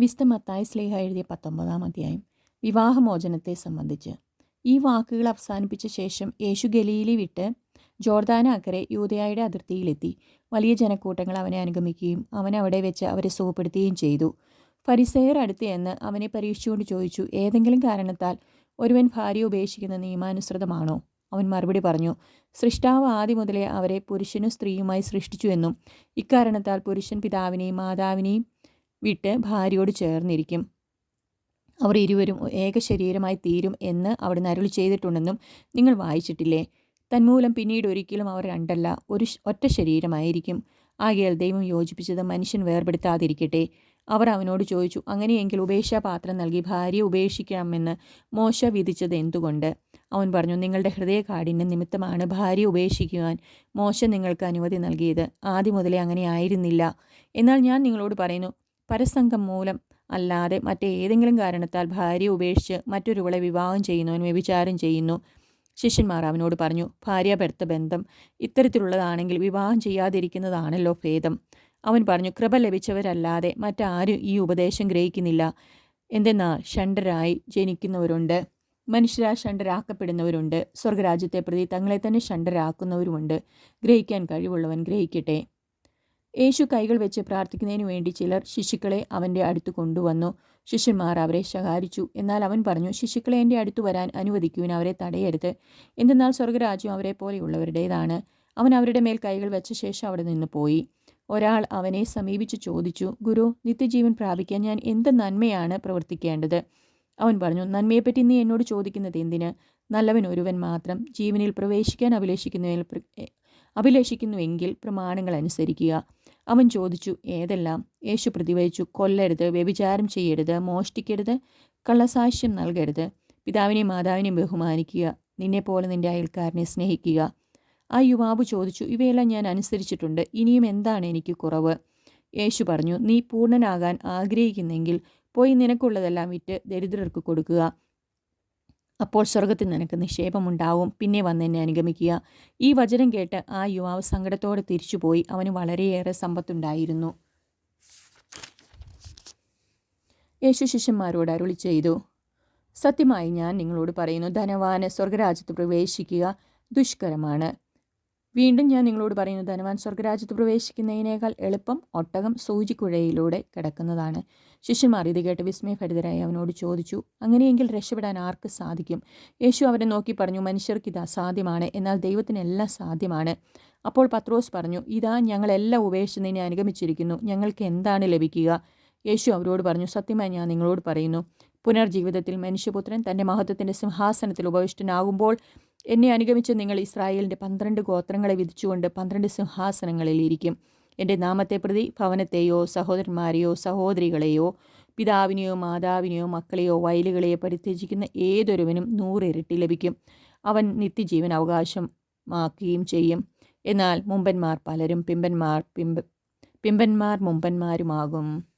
Vista മത്തായ സ്ലേഹ എഴുതിയ പത്തൊമ്പതാം അധ്യായം വിവാഹമോചനത്തെ സംബന്ധിച്ച്. ഈ വാക്കുകൾ അവസാനിപ്പിച്ച ശേഷം യേശു ഗലീലി വിട്ട് ജോർദാന അക്കരെ യൂതയായുടെ അതിർത്തിയിലെത്തി. വലിയ ജനക്കൂട്ടങ്ങൾ അവനെ അനുഗമിക്കുകയും അവൻ അവിടെ വെച്ച് അവരെ സുഖപ്പെടുത്തുകയും ചെയ്തു. പരിസയർ അടുത്ത് എന്ന് അവനെ പരീക്ഷിച്ചുകൊണ്ട് ചോദിച്ചു ഏതെങ്കിലും കാരണത്താൽ ഒരുവൻ ഭാര്യ ഉപേക്ഷിക്കുന്ന നിയമാനുസൃതമാണോ? അവൻ മറുപടി പറഞ്ഞു സൃഷ്ടാവ് ആദ്യം മുതലേ അവരെ പുരുഷനും സ്ത്രീയുമായി സൃഷ്ടിച്ചു എന്നും ഇക്കാരണത്താൽ പുരുഷൻ പിതാവിനെയും മാതാവിനെയും വിട്ട് ഭാര്യയോട് ചേർന്നിരിക്കും. അവർ ഇരുവരും ഏക ശരീരമായി തീരും എന്ന് അവിടുന്ന് അരുളി ചെയ്തിട്ടുണ്ടെന്നും നിങ്ങൾ വായിച്ചിട്ടില്ലേ? തന്മൂലം പിന്നീട് ഒരിക്കലും അവർ രണ്ടല്ല ഒരു ഒറ്റ ശരീരമായിരിക്കും. ആകയാൽ ദൈവം യോജിപ്പിച്ചത് മനുഷ്യൻ വേർപെടുത്താതിരിക്കട്ടെ. അവർ അവനോട് ചോദിച്ചു അങ്ങനെയെങ്കിൽ ഉപേക്ഷാപാത്രം നൽകി ഭാര്യയെ ഉപേക്ഷിക്കാമെന്ന് മോശ വിധിച്ചത് എന്തുകൊണ്ട്? അവൻ പറഞ്ഞു നിങ്ങളുടെ ഹൃദയകാഠിന്യം നിമിത്തമാണ് ഭാര്യ ഉപേക്ഷിക്കുവാൻ മോശം നിങ്ങൾക്ക് അനുമതി നൽകിയത്. ആദ്യം മുതലേ അങ്ങനെ ആയിരുന്നില്ല. എന്നാൽ ഞാൻ നിങ്ങളോട് പറയുന്നു പരസംഗം മൂലം അല്ലാതെ മറ്റേതെങ്കിലും കാരണത്താൽ ഭാര്യ ഉപേക്ഷിച്ച് മറ്റൊരുവളെ വിവാഹം ചെയ്യുന്നവൻ വ്യഭിചാരം ചെയ്യുന്നു. ശിഷ്യന്മാർ അവനോട് പറഞ്ഞു ഭാര്യ ഭർത്ത ബന്ധം ഇത്തരത്തിലുള്ളതാണെങ്കിൽ വിവാഹം ചെയ്യാതിരിക്കുന്നതാണല്ലോ ഭേദം അവൻ പറഞ്ഞു കൃപ ലഭിച്ചവരല്ലാതെ മറ്റാരും ഈ ഉപദേശം ഗ്രഹിക്കുന്നില്ല. എന്തെന്നാൽ ഷണ്ടരായി ജനിക്കുന്നവരുണ്ട് മനുഷ്യരാ ഷണ്ടരാക്കപ്പെടുന്നവരുണ്ട് സ്വർഗരാജ്യത്തെ പ്രതി തങ്ങളെ തന്നെ ഷണ്ടരാക്കുന്നവരുമുണ്ട് ഗ്രഹിക്കാൻ കഴിവുള്ളവൻ ഗ്രഹിക്കട്ടെ. യേശു കൈകൾ വെച്ച് പ്രാർത്ഥിക്കുന്നതിനു വേണ്ടി ചിലർ ശിശുക്കളെ അവന്റെ അടുത്ത് കൊണ്ടുവന്നു. ശിഷ്യന്മാർ അവരെ ശകാരിച്ചു. എന്നാൽ അവൻ പറഞ്ഞു ശിശുക്കളെ എന്റെ അടുത്ത് വരാൻ അനുവദിക്കുവിൻ അവരെ തടയരുത്. എന്തെന്നാൽ സ്വർഗരാജ്യം അവരെ പോലെയുള്ളവരുടേതാണ്. അവൻ അവരുടെ മേൽ കൈകൾ വെച്ച ശേഷം അവിടെ നിന്ന് പോയി. ഒരാൾ അവനെ സമീപിച്ച് ചോദിച്ചു ഗുരു നിത്യജീവൻ പ്രാപിക്കാൻ ഞാൻ എന്ത് നന്മയാണ് പ്രവർത്തിക്കേണ്ടത്? അവൻ പറഞ്ഞു നന്മയെപ്പറ്റി നീ എന്നോട് ചോദിക്കുന്നത് എന്തിന്? നല്ലവൻ ഒരുവൻ മാത്രം. ജീവനിൽ പ്രവേശിക്കാൻ അഭിലേഷിക്കുന്നതിൽ അഭിലേഷിക്കുന്നുവെങ്കിൽ പ്രമാണങ്ങൾ അനുസരിക്കുക അവൻ ചോദിച്ചു ഏതെല്ലാം? യേശു പ്രതിവഹിച്ചു കൊല്ലരുത് വ്യഭിചാരം ചെയ്യരുത് മോഷ്ടിക്കരുത് കള്ളസാക്ഷ്യം നൽകരുത് പിതാവിനെയും മാതാവിനെയും ബഹുമാനിക്കുക നിന്നെപ്പോലെ നിന്റെ അയൽക്കാരനെ സ്നേഹിക്കുക. ആ യുവാവ് ചോദിച്ചു ഇവയെല്ലാം ഞാൻ അനുസരിച്ചിട്ടുണ്ട് ഇനിയും എന്താണ് എനിക്ക് കുറവ്? യേശു പറഞ്ഞു നീ പൂർണനാകാൻ ആഗ്രഹിക്കുന്നെങ്കിൽ പോയി നിനക്കുള്ളതെല്ലാം വിറ്റ് ദരിദ്രർക്ക് കൊടുക്കുക. അപ്പോൾ സ്വർഗത്തിൽ നിനക്ക് നിക്ഷേപമുണ്ടാവും. പിന്നെ വന്ന് എന്നെ അനുഗമിക്കുക. ഈ വചനം കേട്ട് ആ യുവാവ് സങ്കടത്തോടെ തിരിച്ചുപോയി. അവന് വളരെയേറെ സമ്പത്തുണ്ടായിരുന്നു. യേശു ശിഷ്യന്മാരോട് അരുളി ചെയ്തു. സത്യമായി ഞാൻ നിങ്ങളോട് പറയുന്നു ധനവാന് സ്വർഗരാജ്യത്ത് പ്രവേശിക്കുക ദുഷ്കരമാണ്. വീണ്ടും ഞാൻ നിങ്ങളോട് പറയുന്നത് ധനവാൻ സ്വർഗരാജ്യത്ത് പ്രവേശിക്കുന്നതിനേക്കാൾ എളുപ്പം ഒട്ടകം സൂചിക്കുഴയിലൂടെ കിടക്കുന്നതാണ്. ശിഷ്യന്മാർ ഇത് കേട്ട് വിസ്മയഭരിതരായി അവനോട് ചോദിച്ചു അങ്ങനെയെങ്കിൽ രക്ഷപ്പെടാൻ ആർക്ക് സാധിക്കും? യേശു അവരെ നോക്കി പറഞ്ഞു മനുഷ്യർക്ക് ഇത് അസാധ്യമാണ് എന്നാൽ ദൈവത്തിനെല്ലാം സാധ്യമാണ്. അപ്പോൾ പത്രോസ് പറഞ്ഞു ഇതാ ഞങ്ങളെല്ലാം ഉപേക്ഷിച്ച് നിന്നെ അനുഗമിച്ചിരിക്കുന്നു ഞങ്ങൾക്ക് എന്താണ് ലഭിക്കുക? യേശു അവരോട് പറഞ്ഞു സത്യമായി ഞാൻ നിങ്ങളോട് പറയുന്നു പുനർജീവിതത്തിൽ മനുഷ്യപുത്രൻ തന്റെ മഹത്വത്തിന്റെ സിംഹാസനത്തിൽ ഉപവിഷ്ടനാകുമ്പോൾ എന്നെ അനുഗമിച്ച് നിങ്ങൾ ഇസ്രായേലിന്റെ പന്ത്രണ്ട് ഗോത്രങ്ങളെ വിധിച്ചുകൊണ്ട് പന്ത്രണ്ട് സിംഹാസനങ്ങളിൽ ഇരിക്കും എന്റെ നാമത്തെ പ്രതി ഭവനത്തെയോ സഹോദരന്മാരെയോ സഹോദരികളെയോ പിതാവിനെയോ മാതാവിനെയോ മക്കളെയോ വയലുകളെയോ പരിത്യജിക്കുന്ന ഏതൊരുവനും നൂറിരട്ടി ലഭിക്കും. അവൻ നിത്യജീവൻ അവകാശമാക്കുകയും ചെയ്യും. എന്നാൽ മുമ്പന്മാർ പലരും പിമ്പന്മാർ പിമ്പ പിമ്പന്മാർ മുമ്പന്മാരുമാകും.